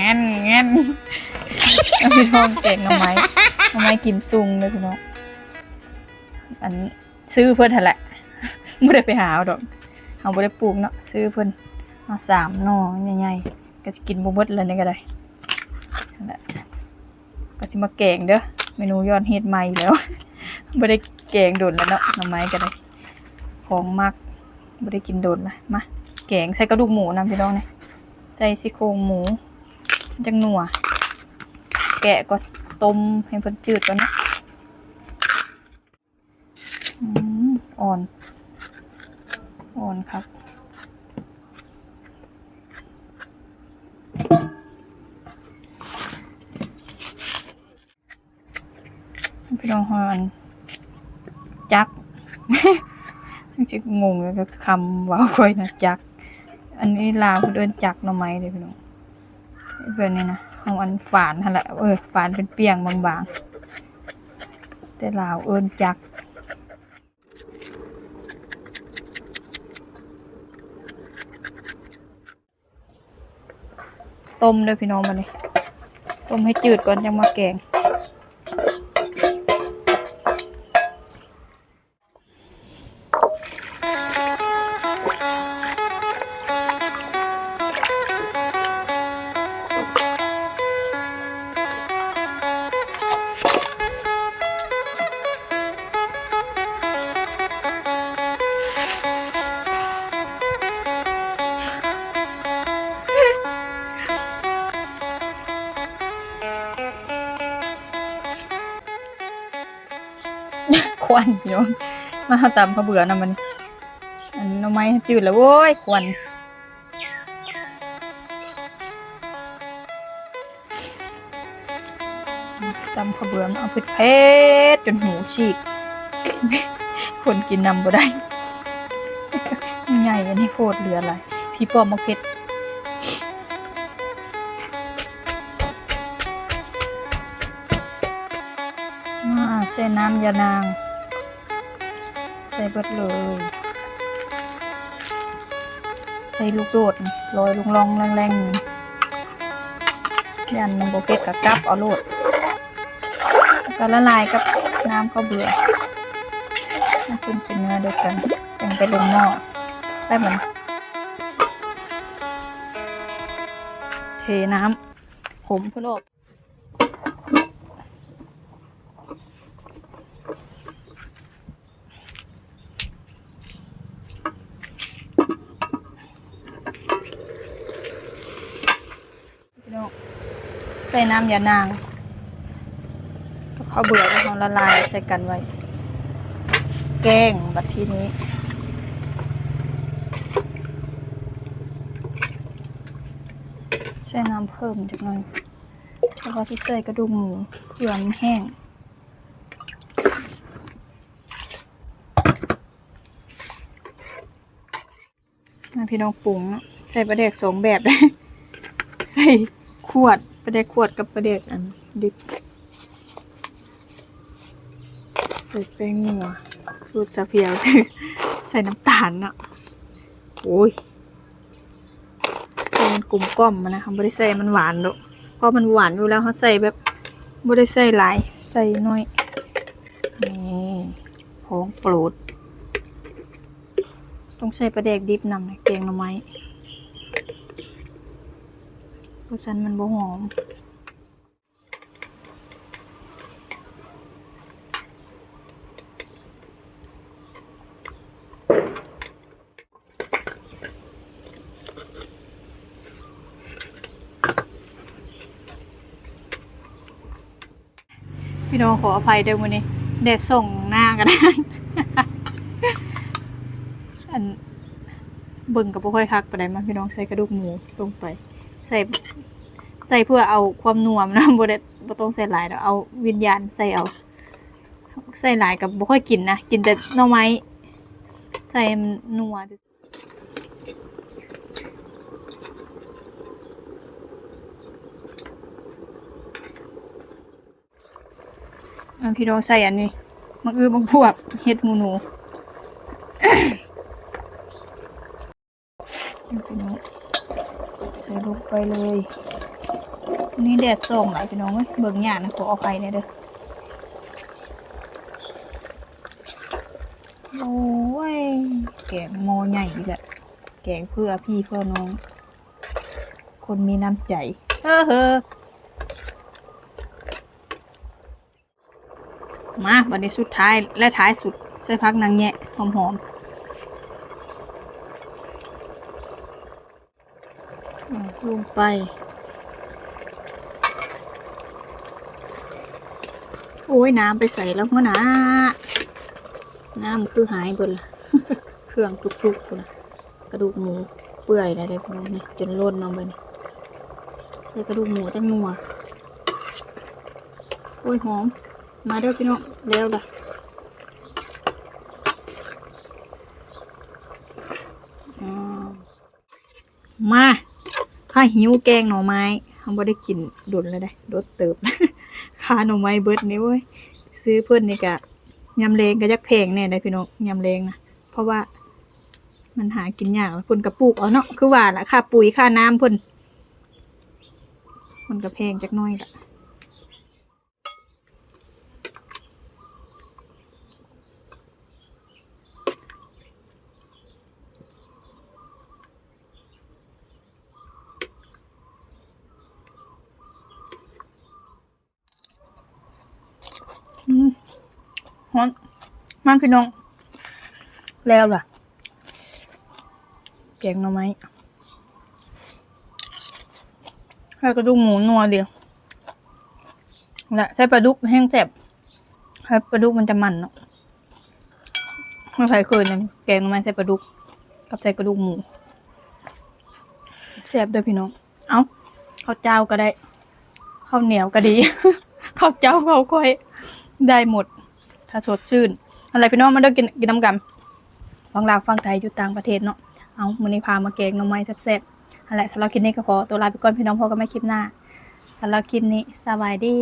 งั้นงั้นเอาพี่น้องแกงหน่อไม้หน่อไม้กิมซุงเลยพี่น้องอันซื้อเพิ่นหั่นแหละไม่ได้ไปหาเอาดอกเอาไม่ได้ปลูกเนาะซื้อเพิ่อนมาสามหน่อใหญ่ๆก็จะกินบ่หมดแล้วนี่ก็ได้นั่นแหละก็สิมาแกงเด้อเมนูยอดเฮิตใหม่แล้วไม่ได้แกงโดนแล้วเนาะหน่อไม้ก็ได้ของมักไม่ได้กินโดนละมาแกงใส่กระดูกหมูนำพี่น้องเนี่ย ใส่ซี่โครงหมูจังหนัว แกะก่อนต้มให้เพิ่นจืดก่อนนะอ่อน อ่อนครับ พี่น้องฮอนจักจะงงเลยกับคำว้าค่อยนะจัก อันนี้ลาวเดินจักหน่อไม้เลยพี่น้องแบบนี้นะเอาอันฝานหั่นแหละเออฝานเป็นเปียงบางๆ แต่ลาวเอินจักต้มด้วยพี่น้องมาเลยต้มให้จืดก่อนจะมาแกง ควันพี่น้องมาตำพะเบื่อนะมันอันน้ำไม้จืดแล้วโว้ยควันตำพะเบื่อมเอาเผ็ดเผ็ดจนหูฉีก คนกินนำบ่ได้ใหญ่อันนี้โคตรเหลืออะไรพี่ปอมมาเผ็ดอ่าใส่น้ำยานาง ใส่เบิดเลย ใส่ลูกโดดนี่โรยลงลองแรงๆยันมันโบเก็ตกับกับเอาโลดแล้วก็ละลายกับน้ำข้าวเบื่อมันเป็นเป็นเนื้อเดียวกันจังไปลงหม้อได้เหมเทน้ำผมขึ้นโลก พี่น้องใส่น้ำยานางข้าวเบื่อแล้วเราละลายใส่กันไว้ แกงบัดทีนี้ใส่น้ำเพิ่มจักหน่อยเพราะว่าที่ใส่กระดูกหมูเพื่อมันแห้งนะพี่น้องปรุงใส่ปลาเด็กสองแบบใส่ขวด ปลาเด็กขวดกับปลาเด็กอันดิบใส่แป้งนัวสูตรสะเพียว ใส่น้ำตาลเนาะโอ้ยมันกลมกล่อมมานะไม่ได้ใส่มันหวานหรอกเพราะมันหวานอยู่แล้วเขาใส่แบบไม่ได้ใส่หลายใส่น้อยนี่ของโปรด ต้องใส่ปลาแดกดิบนำนะแกงหน่อไม้ เพราะฉะนั้นมันบ่หอมพี่น้องขออภัยเด้อมื้อนี้แดดส่งหน้ากันอันเบิ่งกับบ่ค่อยคักปานใดมาพี่น้องใส่กระดูกหมูลงไป ใส่ใส่เพื่อเอาความนัวมนะบ่ได้บ่ต้องใส่หลายดอกเอาวิญญาณใส่เอา ใส่หลายกับบ่ค่อยกินนะ กินแต่หน่อไม้ ใส่นัวอันพี่น้องใส่อันนี้มักอือมักพวกเฮ็ดหมูหนู พี่น้อง ใส่ลง ไปเลยนี่แดดส่องหลายพี่น้องเว้ยเบิ่งหยานะขอเอาไปเนี่ยเด้อโอ้ยแกงโมใหญ่แหละแกงเพื่อพี่เพื่อน้อง คนมีน้ำใจเออเฮอมาวันนี้สุดท้ายและท้ายสุดใส่พักนางแงะหอมๆอ่า ลงไป โอ้ยน้ำไปใส่แล้วมื่อนะน้ำคือหายเบิดละเครื่องทุกๆคนนะกระดูกหมูเปื่อยอะไรพวกนี้จนล้นลงไปนี่ใส่กระดูกหมูจังนัวโอ้ยหอม มาเด้อพี่น้องเร็วละอ่ามา หิวแกงหน่อไม้ทำบ่ได้กินโดนแลยได้โดดเติบค่าหน่อไม้เบิดนี่เว้ยซื้อเพิ่นนี่กะยำเลงก็ยักแพงแน่ได้พี่น้องยำเลงนะเพราะว่า มันหากินยากเพิ่นกระปุกเอาเนาะคือว่าละค่าปุ๋ยค่าน้ำเพิ่นมันก็แพงจักน้อยละอืม ฮอนมากพี่น้อง แล้วล่ะแกงหน่อไม้แล้วกระดูกหมูนัวเดียวและใส่ปลาดุกแห้งแซบใส่ปลาดุกมันจะมันเนาะไม่ใครเคยเนี่ยแกงหน่อไม้ใส่ปลาดุก กับใส่กระดูกหมูแซบด้วยพี่น้อง เอาข้าวเจ้าก็ได้ข้าวเหนียวก็ดีข้าวเจ้าข้าวก้อยได้หมด ถ้าสดชื่น อะไรพี่น้องมาเด้อกินกินน้ำกันฟังลาวฟังไทยอยู่ต่างประเทศเนาะเอามื้อนี้พามาแกงหน่อไม้แซ่บๆอะไรสำหรับคลิปนี้ก็ขอตัวลาไปก่อนพี่น้องพอกันไม่คลิปหน้าสำหรับคลิปนี้สบายดี